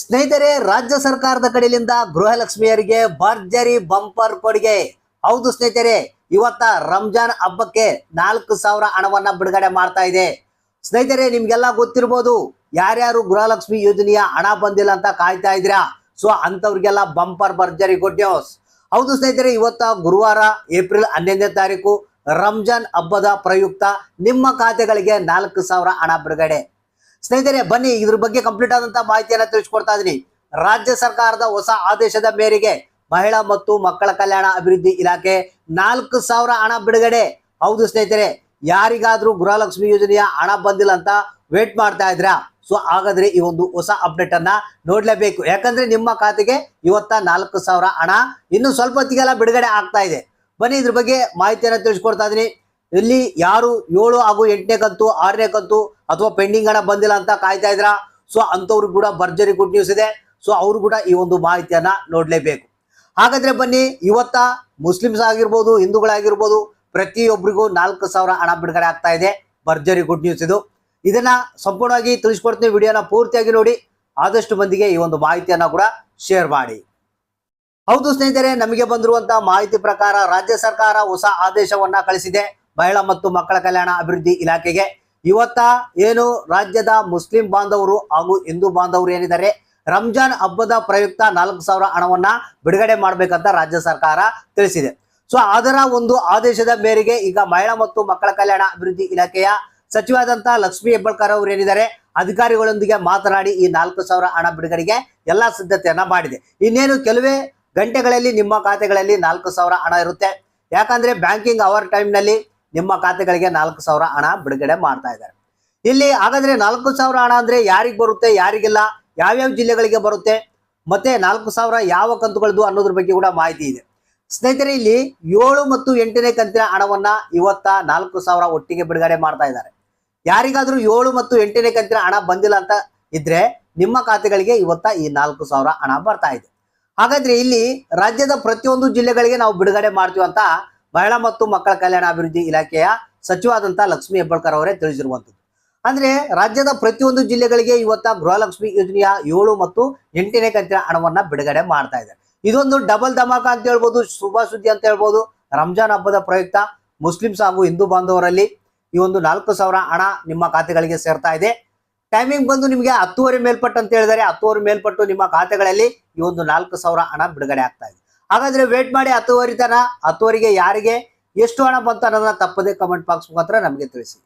ಸ್ನೇಹಿತರೆ, ರಾಜ್ಯ ಸರ್ಕಾರದ ಕಡೆಯಿಂದ ಗೃಹಲಕ್ಷ್ಮಿಯರಿಗೆ ಭರ್ಜರಿ ಬಂಪರ್ ಕೊಡುಗೆ. ಹೌದು ಸ್ನೇಹಿತರೆ, ಇವತ್ತ ರಂಜಾನ್ ಹಬ್ಬಕ್ಕೆ ನಾಲ್ಕು ಸಾವಿರ ಹಣವನ್ನ ಬಿಡುಗಡೆ ಮಾಡ್ತಾ ಇದೆ. ಸ್ನೇಹಿತರೆ, ನಿಮ್ಗೆಲ್ಲ ಗೊತ್ತಿರ್ಬೋದು, ಯಾರ್ಯಾರು ಗೃಹಲಕ್ಷ್ಮಿ ಯೋಜನೆಯ ಹಣ ಬಂದಿಲ್ಲ ಅಂತ ಕಾಯ್ತಾ ಇದ್ರಾ ಸೊ ಅಂತವ್ರಿಗೆಲ್ಲ ಬಂಪರ್, ಭರ್ಜರಿ, ಗುಡ್ ನ್ಯೂಸ್. ಹೌದು ಸ್ನೇಹಿತರೆ, ಇವತ್ತ ಗುರುವಾರ ಏಪ್ರಿಲ್ ಹನ್ನೊಂದನೇ ತಾರೀಕು ರಂಜಾನ್ ಹಬ್ಬದ ಪ್ರಯುಕ್ತ ನಿಮ್ಮ ಖಾತೆಗಳಿಗೆ ನಾಲ್ಕು ಸಾವಿರ ಹಣ ಬಿಡುಗಡೆ. ಸ್ನೇಹಿತರೆ, ಬನ್ನಿ ಇದ್ರ ಬಗ್ಗೆ ಕಂಪ್ಲೀಟ್ ಆದಂತ ಮಾಹಿತಿಯನ್ನ ತಿಳಿಸ್ಕೊಡ್ತಾ ಇದೀನಿ ರಾಜ್ಯ ಸರ್ಕಾರದ ಹೊಸ ಆದೇಶದ ಮೇರೆಗೆ ಮಹಿಳಾ ಮತ್ತು ಮಕ್ಕಳ ಕಲ್ಯಾಣ ಅಭಿವೃದ್ಧಿ ಇಲಾಖೆ ನಾಲ್ಕು ಸಾವಿರ ಹಣ ಬಿಡುಗಡೆ. ಹೌದು ಸ್ನೇಹಿತರೆ, ಯಾರಿಗಾದ್ರೂ ಗೃಹಲಕ್ಷ್ಮಿ ಯೋಜನೆಯ ಹಣ ಬಂದಿಲ್ಲ ಅಂತ ವೇಟ್ ಮಾಡ್ತಾ ಇದ್ರಾ ಸೊ ಹಾಗಾದ್ರೆ ಈ ಒಂದು ಹೊಸ ಅಪ್ಡೇಟ್ ಅನ್ನ ನೋಡ್ಲೇಬೇಕು. ಯಾಕಂದ್ರೆ ನಿಮ್ಮ ಖಾತೆಗೆ ಇವತ್ತ ನಾಲ್ಕು ಸಾವಿರ ಹಣ ಇನ್ನು ಸ್ವಲ್ಪ ಹೊತ್ತಿಗೆಲ್ಲ ಬಿಡುಗಡೆ ಆಗ್ತಾ ಇದೆ. ಬನ್ನಿ ಇದ್ರ ಬಗ್ಗೆ ಮಾಹಿತಿಯನ್ನ ತಿಳಿಸ್ಕೊಡ್ತಾ ಇದೀನಿ ಇಲ್ಲಿ ಯಾರು ಏಳು ಹಾಗೂ ಎಂಟನೇ ಕಂತು, ಆರನೇ ಕಂತು ಅಥವಾ ಪೆಂಡಿಂಗ್ ಹಣ ಬಂದಿಲ್ಲ ಅಂತ ಕಾಯ್ತಾ ಇದ್ರ? ಸೊ ಅಂಥವ್ರಿಗೆ ಕೂಡ ಭರ್ಜರಿ ಗುಡ್ ನ್ಯೂಸ್ ಇದೆ. ಸೊ ಅವರು ಕೂಡ ಈ ಒಂದು ಮಾಹಿತಿಯನ್ನ ನೋಡ್ಲೇಬೇಕು. ಹಾಗಾದ್ರೆ ಬನ್ನಿ, ಇವತ್ತ ಮುಸ್ಲಿಮ್ಸ್ ಆಗಿರ್ಬೋದು, ಹಿಂದೂಗಳಾಗಿರ್ಬೋದು ಪ್ರತಿಯೊಬ್ಬರಿಗೂ ನಾಲ್ಕು ಸಾವಿರ ಹಣ ಬಿಡುಗಡೆ ಆಗ್ತಾ ಇದೆ. ಭರ್ಜರಿ ಗುಡ್ ನ್ಯೂಸ್ ಇದು. ಇದನ್ನ ಸಂಪೂರ್ಣವಾಗಿ ತಿಳಿಸ್ಕೊಡ್ತೀನಿ. ವಿಡಿಯೋನ ಪೂರ್ತಿಯಾಗಿ ನೋಡಿ. ಆದಷ್ಟು ಮಂದಿಗೆ ಈ ಒಂದು ಮಾಹಿತಿಯನ್ನ ಕೂಡ ಶೇರ್ ಮಾಡಿ. ಹೌದು ಸ್ನೇಹಿತರೆ, ನಮಗೆ ಬಂದಿರುವಂತಹ ಮಾಹಿತಿ ಪ್ರಕಾರ ರಾಜ್ಯ ಸರ್ಕಾರ ಹೊಸ ಆದೇಶವನ್ನ ಕಳಿಸಿದೆ. ಮಹಿಳಾ ಮತ್ತು ಮಕ್ಕಳ ಕಲ್ಯಾಣ ಅಭಿವೃದ್ಧಿ ಇಲಾಖೆಗೆ. ಇವತ್ತ ಏನು ರಾಜ್ಯದ ಮುಸ್ಲಿಂ ಬಾಂಧವರು ಹಾಗೂ ಹಿಂದೂ ಬಾಂಧವರು ಏನಿದ್ದಾರೆ? ರಂಜಾನ್ ಹಬ್ಬದ ಪ್ರಯುಕ್ತ ನಾಲ್ಕು ಸಾವಿರ ಹಣವನ್ನ ಬಿಡುಗಡೆ ಮಾಡಬೇಕಂತ ರಾಜ್ಯ ಸರ್ಕಾರ ತಿಳಿಸಿದೆ. ಸೊ, ಅದರ ಒಂದು ಆದೇಶದ ಮೇರೆಗೆ ಈಗ ಮಹಿಳಾ ಮತ್ತು ಮಕ್ಕಳ ಕಲ್ಯಾಣ ಅಭಿವೃದ್ಧಿ ಇಲಾಖೆಯ ಸಚಿವಾದಂತಹ ಲಕ್ಷ್ಮಿ ಹೆಬ್ಬಳ್ಕರ್ ಅವರು ಏನಿದ್ದಾರೆ? ಅಧಿಕಾರಿಗಳೊಂದಿಗೆ ಮಾತನಾಡಿ ಈ ನಾಲ್ಕು ಸಾವಿರ ಹಣ ಬಿಡುಗಡೆಗೆ ಎಲ್ಲಾ ಸಿದ್ಧತೆಯನ್ನ ಮಾಡಿದೆ. ಇನ್ನೇನು ಕೆಲವೇ ಗಂಟೆಗಳಲ್ಲಿ ನಿಮ್ಮ ಖಾತೆಗಳಲ್ಲಿ ನಾಲ್ಕು ಸಾವಿರ ಹಣ ಇರುತ್ತೆ. ಯಾಕಂದ್ರೆ ಬ್ಯಾಂಕಿಂಗ್ ಅವರ್ ಟೈಮ್ನಲ್ಲಿ ನಿಮ್ಮ ಖಾತೆಗಳಿಗೆ ನಾಲ್ಕು ಸಾವಿರ ಹಣ ಬಿಡುಗಡೆ ಮಾಡ್ತಾ ಇದ್ದಾರೆ. ಇಲ್ಲಿ ಹಾಗಾದ್ರೆ ನಾಲ್ಕು ಸಾವಿರ ಹಣ ಅಂದ್ರೆ ಯಾರಿಗೆ ಬರುತ್ತೆ, ಯಾರಿಗೆಲ್ಲ, ಯಾವ್ಯಾವ ಜಿಲ್ಲೆಗಳಿಗೆ ಬರುತ್ತೆ, ಮತ್ತೆ ನಾಲ್ಕು ಸಾವಿರ ಯಾವ ಕಂತುಗಳದ್ದು ಅನ್ನೋದ್ರ ಬಗ್ಗೆ ಕೂಡ ಮಾಹಿತಿ ಇದೆ. ಸ್ನೇಹಿತರೆ, ಇಲ್ಲಿ ಏಳು ಮತ್ತು ಎಂಟನೇ ಕಂತಿನ ಹಣವನ್ನ ಇವತ್ತ ನಾಲ್ಕು ಸಾವಿರ ಒಟ್ಟಿಗೆ ಬಿಡುಗಡೆ ಮಾಡ್ತಾ ಇದ್ದಾರೆ. ಯಾರಿಗಾದ್ರೂ ಏಳು ಮತ್ತು ಎಂಟನೇ ಕಂತಿನ ಹಣ ಬಂದಿಲ್ಲ ಅಂತ ಇದ್ರೆ ನಿಮ್ಮ ಖಾತೆಗಳಿಗೆ ಇವತ್ತ ಈ ನಾಲ್ಕು ಸಾವಿರ ಹಣ ಬರ್ತಾ ಇದೆ. ಹಾಗಾದ್ರೆ ಇಲ್ಲಿ ರಾಜ್ಯದ ಪ್ರತಿಯೊಂದು ಜಿಲ್ಲೆಗಳಿಗೆ ನಾವು ಬಿಡುಗಡೆ ಮಾಡ್ತೀವಿ ಅಂತ ಮಹಿಳಾ ಮತ್ತು ಮಕ್ಕಳ ಕಲ್ಯಾಣ ಅಭಿವೃದ್ಧಿ ಇಲಾಖೆಯ ಸಚಿವಾದಂತ ಲಕ್ಷ್ಮಿ ಹೆಬ್ಬಾಳ್ಕರ್ ಅವರೇ ತಿಳಿಸಿರುವಂತದ್ದು. ಅಂದ್ರೆ ರಾಜ್ಯದ ಪ್ರತಿಯೊಂದು ಜಿಲ್ಲೆಗಳಿಗೆ ಇವತ್ತ ಗೃಹಲಕ್ಷ್ಮಿ ಯೋಜನೆಯ ಏಳು ಮತ್ತು ಎಂಟನೇ ಕಂತಿನ ಹಣವನ್ನ ಬಿಡುಗಡೆ ಮಾಡ್ತಾ ಇದೆ ಇದೊಂದು ಡಬಲ್ ಧಮಾಕ ಅಂತ ಹೇಳ್ಬೋದು, ಶುಭ ಸುದ್ದಿ ಅಂತ ಹೇಳ್ಬೋದು. ರಂಜಾನ್ ಹಬ್ಬದ ಪ್ರಯುಕ್ತ ಮುಸ್ಲಿಮ್ಸ್ ಹಾಗೂ ಹಿಂದೂ ಬಾಂಧವರಲ್ಲಿ ಈ ಒಂದು ನಾಲ್ಕು ಸಾವಿರ ಹಣ ನಿಮ್ಮ ಖಾತೆಗಳಿಗೆ ಸೇರ್ತಾ ಇದೆ. ಟೈಮಿಂಗ್ ಬಂದು ನಿಮಗೆ ಹತ್ತುವರೆ ಮೇಲ್ಪಟ್ಟು ಅಂತ ಹೇಳಿದರೆ ಹತ್ತುವರೆ ಮೇಲ್ಪಟ್ಟು ನಿಮ್ಮ ಖಾತೆಗಳಲ್ಲಿ ಈ ಒಂದು ನಾಲ್ಕು ಸಾವಿರ ಹಣ ಬಿಡುಗಡೆ ಆಗ್ತಾ ಇದೆ. ಹಾಗಾದ್ರೆ ವೇಟ್ ಮಾಡಿ ಹತ್ತುವರಿ ತನ ಹತ್ತುವರೆಗೆ ಯಾರಿಗೆ, ಎಷ್ಟು ಹಣ ಬಂತ ಅನ್ನೋದನ್ನ ತಪ್ಪದೆ ಕಮೆಂಟ್ ಬಾಕ್ಸ್ ಮುಖಾಂತರ ನಮಗೆ ತಿಳಿಸಿ.